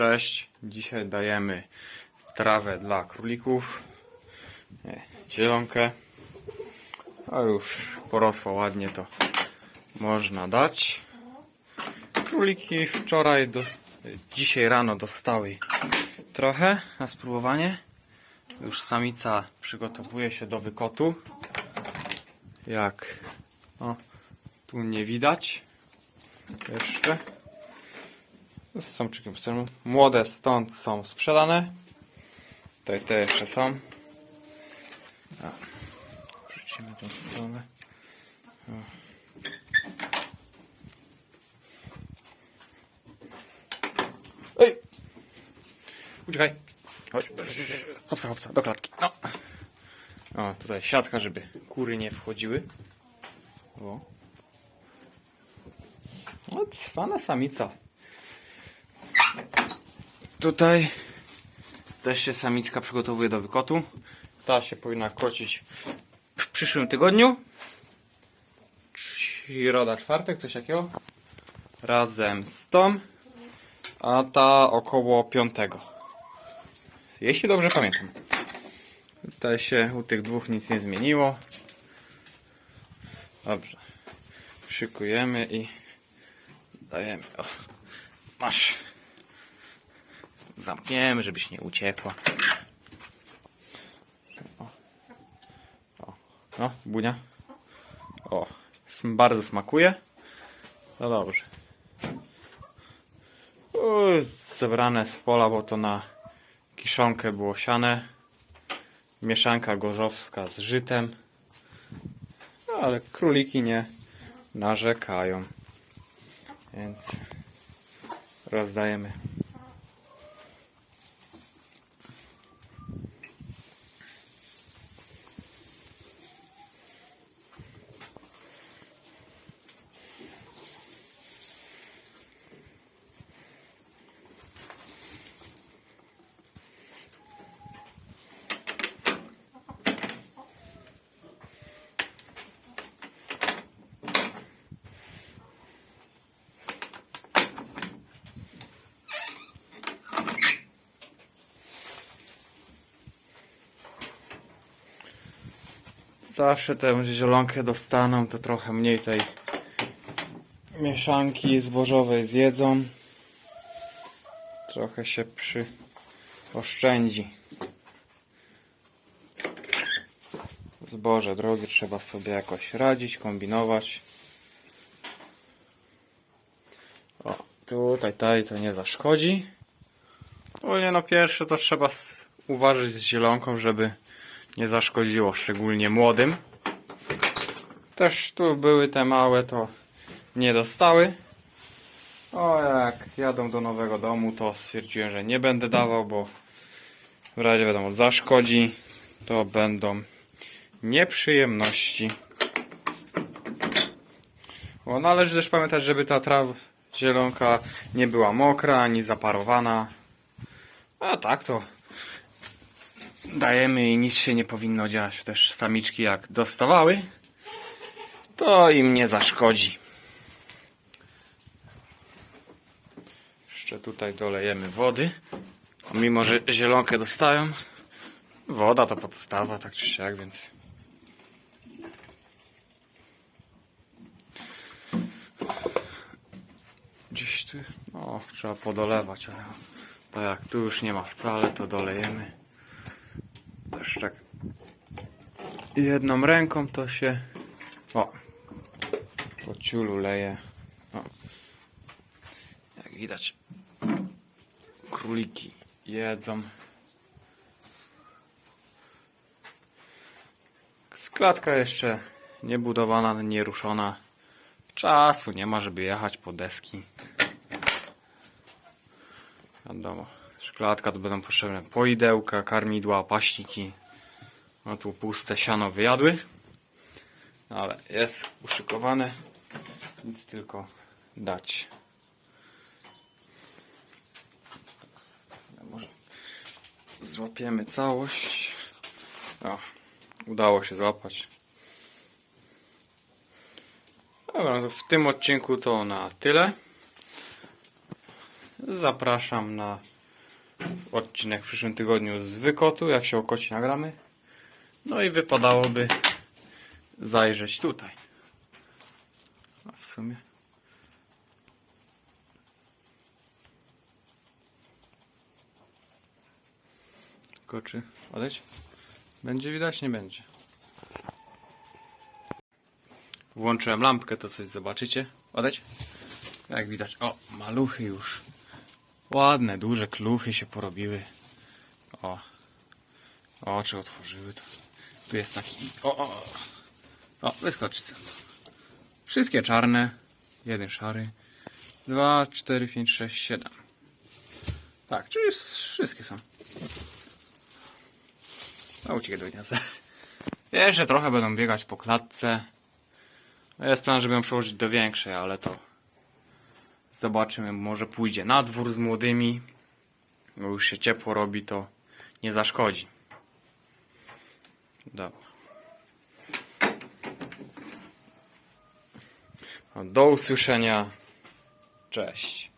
Cześć, dzisiaj dajemy trawę dla królików, zielonkę, a już porosła ładnie to można dać. Króliki wczoraj, do, dzisiaj rano dostały trochę na spróbowanie. Już samica przygotowuje się do wykotu. Jak o, tu nie widać jeszcze. Z samczykiem psem. Młode stąd są sprzedane. Tutaj te jeszcze są. A, Wrzucimy tą stronę. O. Uciekaj. Chodź. Hopsa, hopsa, do klatki. No. O, tutaj siatka, żeby kury nie wchodziły. O. O, cwana samica. Tutaj też się samiczka przygotowuje do wykotu. Ta się powinna kocić w przyszłym tygodniu. Środa, czwartek, coś takiego. Razem z tą. A ta około piątego. Jeśli dobrze pamiętam. Tutaj się u tych dwóch nic nie zmieniło. Dobrze. Szykujemy i dajemy. O, masz. Zamkniemy, żebyś nie uciekła. O. O. No, bunia. O, bardzo smakuje. No dobrze. O, zebrane z pola, bo to na kiszonkę było siane. Mieszanka gorzowska z żytem. No, ale króliki nie narzekają. Więc rozdajemy. Zawsze tę zielonkę dostaną, to trochę mniej tej mieszanki zbożowej zjedzą. Trochę się przy oszczędzi. Zboże drogie trzeba sobie jakoś radzić, kombinować. O, tutaj, tutaj to nie zaszkodzi. Ogólnie no pierwsze to trzeba uważać z zielonką, żeby nie zaszkodziło, szczególnie młodym. Też tu były te małe, to nie dostały. O, jak jadą do nowego domu, to stwierdziłem, że nie będę dawał, bo w razie wiadomo, zaszkodzi, to będą nieprzyjemności. Bo należy też pamiętać, żeby ta traw zielonka nie była mokra, ani zaparowana. A tak to dajemy i nic się nie powinno dziać. Też samiczki jak dostawały, to im nie zaszkodzi. Jeszcze tutaj dolejemy wody. Mimo, że zielonkę dostają, woda to podstawa, tak czy siak, więc... Gdzieś tu, no, trzeba podolewać, ale tak jak tu już nie ma wcale, to dolejemy. Też tak jedną ręką to się o po ciulu leje. O. Jak widać króliki jedzą. Składka jeszcze nie budowana, nie ruszona. Czasu nie ma, żeby jechać po deski. Wiadomo, szklatka to będą potrzebne poidełka, karmidła, paśniki. No tu puste siano wyjadły. No ale jest uszykowane. Nic tylko dać. Może złapiemy całość. O, udało się złapać. Dobra, no to w tym odcinku to na tyle. zapraszam na odcinek w przyszłym tygodniu z wykotu, jak się o koci nagramy. No i wypadałoby zajrzeć tutaj. A w sumie. Tylko czy odejść? Będzie widać? Nie będzie. Włączyłem lampkę, to coś zobaczycie. Odejść? Jak widać. O, maluchy już. Ładne, duże kluchy się porobiły. O. Oczy otworzyły to. Tu jest taki. O, o, o. Wyskoczy co. Wszystkie czarne. Jeden szary. Dwa, cztery, pięć, sześć, siedem. Tak, czyli wszystkie są. No uciekaj do gniazda. Jeszcze trochę będą biegać po klatce. No Jest plan, żeby ją przełożyć do większej, ale to zobaczymy. Może pójdzie na dwór z młodymi. Bo już się ciepło robi, to nie zaszkodzi. Dobra. Do usłyszenia. Cześć.